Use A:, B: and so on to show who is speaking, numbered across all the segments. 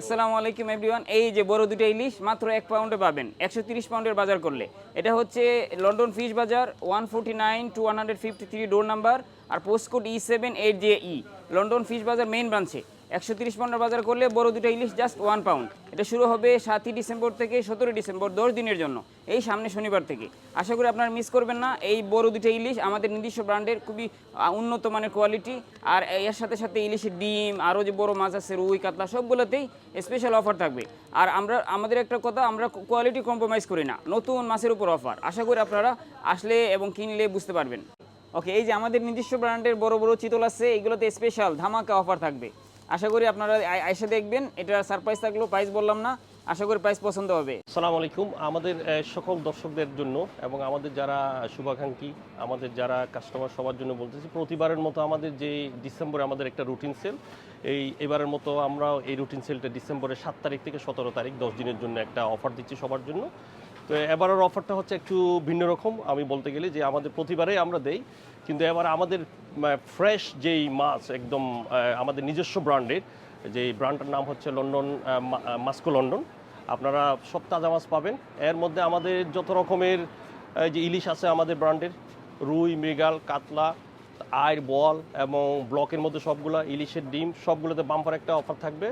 A: আসসালামু আলাইকুম এভরিওয়ান। এই যে বড় দুটো ইলিশ, মাত্র এক পাউন্ডে পাবেন। একশো তিরিশ পাউন্ডের বাজার করলে। এটা হচ্ছে London fish bazar one forty nine to one hundred fifty three door number R postcode E seven eight J E London fish bazar main ব্রাঞ্চে একশো তিরিশ পাউন্ডের বাজার করলে বড় দুটো ইলিশ জাস্ট ওয়ান পাউন্ড এটা শুরু হবে সাতই ডিসেম্বর থেকে সতেরোই ডিসেম্বর, দশ দিনের জন্য, এই সামনে শনিবার থেকে। আশা করি আপনারা মিস করবেন না, এই বড় দুটো ইলিশ আমাদের নিজস্ব ব্র্যান্ডের খুবই উন্নত মানের কোয়ালিটি আর এর সাথে সাথে ইলিশের ডিম, আরও যে বড় মাছ আছে, রুই, কাতলা, সবগুলোতেই স্পেশাল অফার থাকবে। আর আমরা, আমাদের একটা কথা, আমরা কোয়ালিটি কম্প্রোমাইজ করি না, নতুন মাছের উপর অফার আশা করি আপনারা আসলে এবং কিনলে বুঝতে পারবেন। ওকে এই যে আমাদের নিজস্ব ব্র্যান্ডের বড় বড় চিতল আছে, এগুলোতে স্পেশাল ধামাকা অফার থাকবে। আশা করি আপনারা আই- আইসা দেখবেন। এটা সারপ্রাইজ থাকলেও প্রাইস বললাম না। আশা করি প্রাইস পছন্দ হবে।
B: সালাম আলাইকুম। আমাদের সকল দর্শকদের জন্য এবং আমাদের যারা শুভাকাঙ্ক্ষী, আমাদের যারা কাস্টমার সবার জন্য বলতেছি, প্রতিবারের মতো আমাদের যে ডিসেম্বরে আমাদের একটা রুটিন সেল এই এবারের মতো আমরা এই রুটিন সেলটা ডিসেম্বরের সাত তারিখ থেকে সতেরো তারিখ, দশ দিনের জন্য একটা অফার দিচ্ছি সবার জন্য। তো এবারের অফারটা হচ্ছে একটু ভিন্ন রকম। আমি বলতে গেলে যে আমাদের প্রতিবারেই আমরা দেই, কিন্তু এবার আমাদের ফ্রেশ যেই মাছ একদম আমাদের নিজস্ব ব্র্যান্ডের যে ব্র্যান্ডটার নাম হচ্ছে লন্ডন মাস্কো লন্ডন, আপনারা সব তাজা মাছ পাবেন। এর মধ্যে আমাদের যত রকমের যে ইলিশ আছে আমাদের ব্র্যান্ডের, রুই, মৃগাল, কাতলা আয়ের বল এবং ব্লকের মধ্যে সবগুলো, ইলিশের ডিম, সবগুলোতে বাম্পার একটা অফার থাকবে।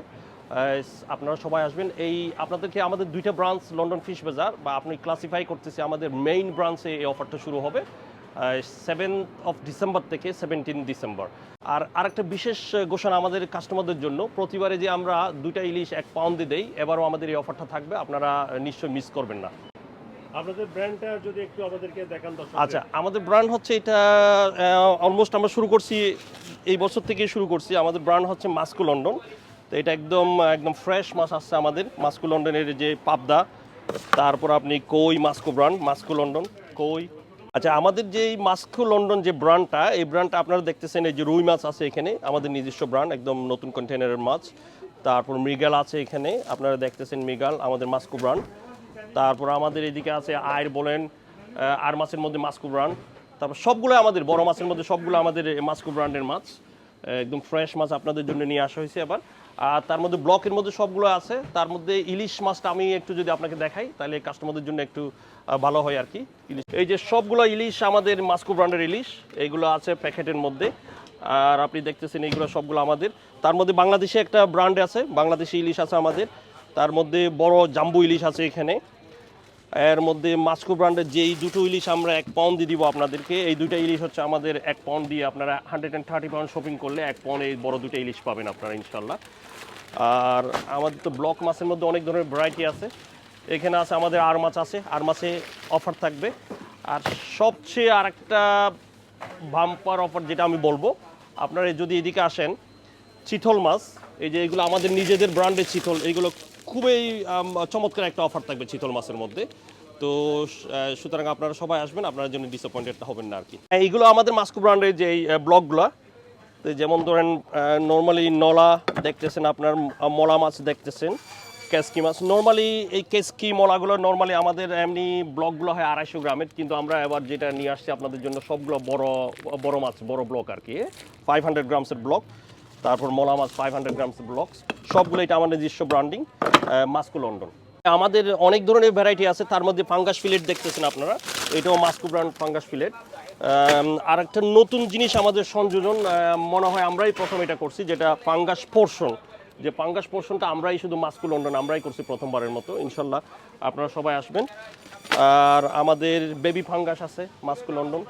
B: আপনারা সবাই আসবেন। এই আপনাদেরকে আমাদের দুইটা ব্রাঞ্চ লন্ডন ফিশ বাজার বা আপনি ক্লাসিফাই করতেছি আমাদের মেইন ব্রাঞ্চে এই অফারটা শুরু হবে সেভেন অফ ডিসেম্বর থেকে সেভেন্টিন ডিসেম্বর আর আরেকটা বিশেষ ঘোষণা আমাদের কাস্টমারদের জন্য প্রতিবারে যে আমরা দুইটা ইলিশ এক পাউন্ডে দেই এবারও আমাদের এই অফারটা থাকবে আপনারা নিশ্চয়ই মিস করবেন না।
C: আপনাদের ব্র্যান্ডটা যদি একটু আমাদেরকে দেখান
B: আচ্ছা আমাদের ব্র্যান্ড হচ্ছে এটা অলমোস্ট আমরা শুরু করছি এই বছর থেকে শুরু করছি। আমাদের ব্র্যান্ড হচ্ছে মাস্কো লন্ডন এটা একদম একদম ফ্রেশ মাছ আসছে আমাদের মাস্কো লন্ডনের যে পাবদা। তারপর আপনি কই মাস্কো ব্র্যান্ড মাস্কো লন্ডন, কই। আচ্ছা আমাদের যে এই মাস্কো লন্ডন যে ব্র্যান্ডটা এই ব্র্যান্ডটা আপনারা দেখতেছেন এই যে রুই মাছ আছে এখানে, আমাদের নিজস্ব ব্র্যান্ড একদম নতুন কন্টেনারের মাছ। তারপর মৃগাল আছে এখানে, আপনারা দেখতেছেন মৃগাল, আমাদের মাস্কো ব্র্যান্ড তারপর আমাদের এদিকে আছে আয়ের বলেন আর মাছের মধ্যে মাস্কো ব্র্যান্ড তারপর সবগুলো আমাদের, বড় মাছের মধ্যে সবগুলো আমাদের মাস্কো ব্র্যান্ডের মাছ। একদম ফ্রেশ মাছ আপনাদের জন্য নিয়ে আসা হয়েছে আবার। আর তার মধ্যে ব্লকের মধ্যে সবগুলো আছে। তার মধ্যে ইলিশ মাছটা আমি একটু যদি আপনাকে দেখাই, তাহলে কাস্টমারদের জন্য একটু ভালো হয় আর কি। ইলিশ এই যে সবগুলো ইলিশ আমাদের মাস্কো ব্র্যান্ডের ইলিশ এইগুলো আছে প্যাকেটের মধ্যে। আর আপনি দেখতেছেন এইগুলো সবগুলো আমাদের। তার মধ্যে বাংলাদেশে একটা ব্র্যান্ড আছে, বাংলাদেশি ইলিশ আছে আমাদের। তার মধ্যে বড় জাম্বু ইলিশ আছে এখানে। এর মধ্যে মাস্কো ব্র্যান্ডের যেই দুটো ইলিশ আমরা এক পাউন্ড দিয়ে দিব আপনাদেরকে, এই দুটো ইলিশ হচ্ছে আমাদের এক পাউন্ড দিয়ে আপনারা hundred and thirty pound shopping করলে এক পাউন্ড এই বড় দুটো ইলিশ পাবেন আপনারা ইনশাল্লাহ আর আমাদের তো ব্লক মাছের মধ্যে অনেক ধরনের ভ্যারাইটি আছে। এখানে আছে আমাদের আর মাছ আছে, আর মাছে অফার থাকবে। আর সবচেয়ে আর একটা বাম্পার অফার যেটা আমি বলব, আপনারা যদি এদিকে আসেন, চিতল মাছ, এই যে এগুলো আমাদের নিজেদের ব্র্যান্ডের চিতল এইগুলো খুবই চমৎকার একটা অফার থাকবে চিতল মাছের মধ্যে। তো সুতরাং আপনারা সবাই আসবেন, আপনার জন্য ডিসঅ্যাপয়েন্টেড হবেন না আর কি এইগুলো আমাদের মাস্কো ব্র্যান্ডের যে ব্লকগুলো যেমন ধরেন নর্মালি নলা দেখতেছেন আপনার মলা মাছ দেখতেছেন, কেসকি মাছ। নর্মালি এই কেসকি মলাগুলো নর্মালি আমাদের এমনি ব্লকগুলো হয় আড়াইশো গ্রামের, কিন্তু আমরা এবার যেটা নিয়ে আসছি আপনাদের জন্য সবগুলো বড় বড় মাছ, বড় ব্লক আর কি ফাইভ হান্ড্রেড গ্রামসের ব্লক তারপর মলা মাছ ফাইভ হান্ড্রেড গ্রামস ব্লক সবগুলো এটা আমাদের নিজস্ব ব্র্যান্ডিং মাস্কো লন্ডন। আমাদের অনেক ধরনের ভ্যারাইটি আছে, তার মধ্যে ফাঙ্গাস ফিলেট দেখতেছেন আপনারা। এটাও মাস্কো ব্র্যান্ড ফাঙ্গাস ফিলেট আর একটা নতুন জিনিস আমাদের সংযোজন মনে হয় আমরাই প্রথম এটা করছি, যেটা ফাঙ্গাস পোর্শন যে ফাঙ্গাস পোর্শনটা আমরাই শুধু মাস্কো লন্ডন, আমরাই করছি প্রথমবারের মতো, ইনশাল্লাহ আপনারা সবাই আসবেন। আর আমাদের বেবি ফাঙ্গাস আছে, মাস্কো লন্ডন।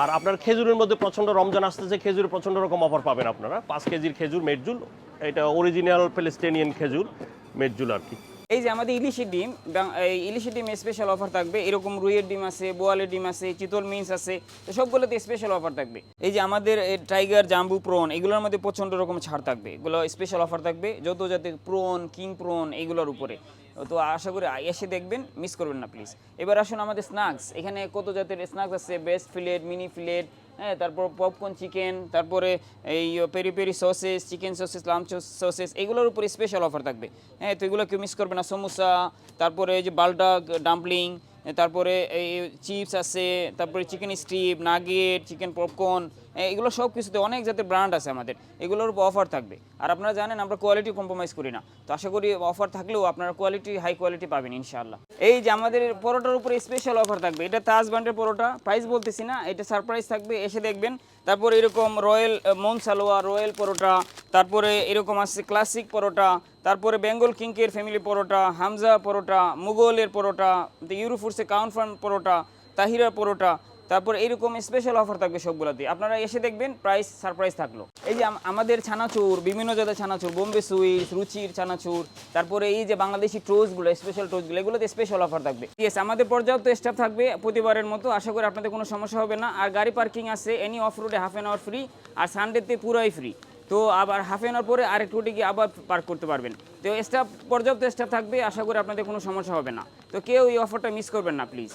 B: আর আপনার খেজুরের মধ্যে প্রচণ্ড রমজান আসতেছে, খেজুরে প্রচণ্ড রকম অফার পাবেন আপনারা। পাঁচ কেজির খেজুর মেটজুল এটা অরিজিনাল প্যালেস্টেনিয়ান খেজুর। মেটজুল আর কি।
A: এই যে আমাদের ইলিশের ডিম এই ইলিশের ডিম স্পেশাল অফার থাকবে। এরকম রুইয়ের ডিম আছে, বোয়ালের ডিম আছে, চিতল মিন্স আছে, তো সবগুলোতে স্পেশাল অফার থাকবে। এই যে আমাদের টাইগার জাম্বু প্রন এগুলোর মধ্যে প্রচণ্ড রকম ছাড় থাকবে। এগুলো স্পেশাল অফার থাকবে, যত যাতে প্রন কিং প্রন এগুলোর উপরে। তো আশা করি এসে দেখবেন মিস করবেন না প্লিজ এবার আসুন আমাদের স্ন্যাক্স এখানে কত জাতের স্ন্যাক্স আছে? বেস্ট ফিলেট মিনি ফিলেট হ্যাঁ তারপর পপকর্ন চিকেন তারপরে এই peri peri sausages chicken sausages lamb sausages এগুলোর উপরে স্পেশাল অফার থাকবে। হ্যাঁ তো এগুলো কেউ মিস করবে না। সমোসা, তারপরে এই যে বালডাক ডাম্পলিং তারপরে এই চিপস আছে, তারপরে chicken strip nugget chicken popcorn এগুলো সব কিছুতে অনেক জাতের ব্র্যান্ড আছে আমাদের। এগুলোর উপর অফার থাকবে। আর আপনারা জানেন, আমরা কোয়ালিটি কম্প্রোমাইজ করি না। তো আশা করি অফার থাকলেও আপনারা কোয়ালিটি হাই কোয়ালিটি পাবেন, ইনশাআল্লাহ। এই যে আমাদের পরোটার উপরে স্পেশাল অফার থাকবে। এটা তাজ ব্র্যান্ডের পরোটা। প্রাইস বলতেছি না, এটা সারপ্রাইজ থাকবে, এসে দেখবেন। তারপর এরকম রয়্যাল মন সালোয়া রয়্যাল পরোটা তারপরে এরকম আছে ক্লাসিক পরোটা, তারপরে বেঙ্গল কিংকের ফ্যামিলি পরোটা হামজা পরোটা, মুঘলের পরোটা ইউরোফুডসে কাউন্ট ফার্ম পরোটা, তাহিরা পরোটা, তারপর এরকম স্পেশাল অফার থাকবে সবগুলোতে আপনারা এসে দেখবেন প্রাইস সারপ্রাইজ থাকল। এই যে আমাদের ছানাচুর, বিভিন্ন জাতের ছানাচুর, বোম্বে সুইট রুচির ছানাচুর, তারপরে এই যে বাংলাদেশি টোস্টগুলো স্পেশাল টোস্টগুলো এগুলোতে স্পেশাল অফার থাকবে। ইয়েস আমাদের পর্যাপ্ত স্টাফ থাকবে প্রতিবারের মতো, আশা করি আপনাদের কোনো সমস্যা হবে না। আর গাড়ি পার্কিং আছে এনি অফ রোডে হাফ অ্যান আওয়ার ফ্রি আর সানডেতে পুরাই ফ্রি তো আবার হাফ এন আওয়ার পরে আরেকটু গিয়ে আবার পার্ক করতে পারবেন। তো স্টাফ পর্যাপ্ত স্টাফ থাকবে, আশা করি আপনাদের কোনো সমস্যা হবে না। তো কেউ এই অফারটা মিস করবেন না প্লিজ